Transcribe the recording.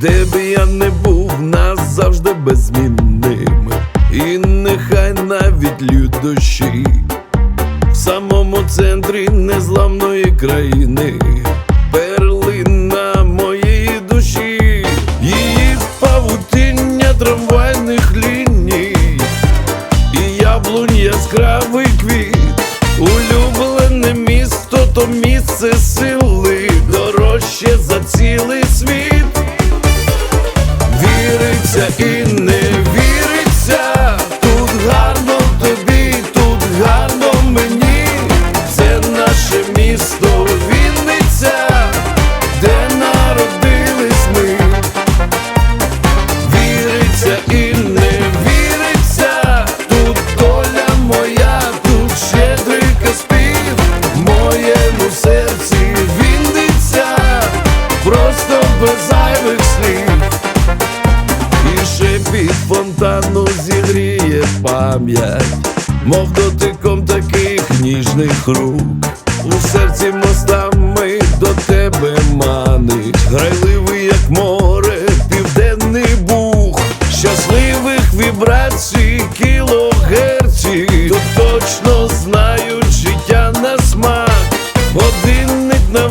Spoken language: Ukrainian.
де б я не був, нас завжди беззмінними. І нехай навіть лють дощі в самому центрі незламної країни, перлина моєї душі, її павутиння трамвайних ліній, і яблунь яскравий квіт, улюблене місто, то місце сили, дорожче за цілий світ. Віриться і Шепіт фонтану зігріє пам'ять, мов дотиком таких ніжних рук. У серці мостами до тебе манить, грайливий, як море, південний бух, щасливих вібрацій, кілогерців, тут точно знають життя на смак, годинник на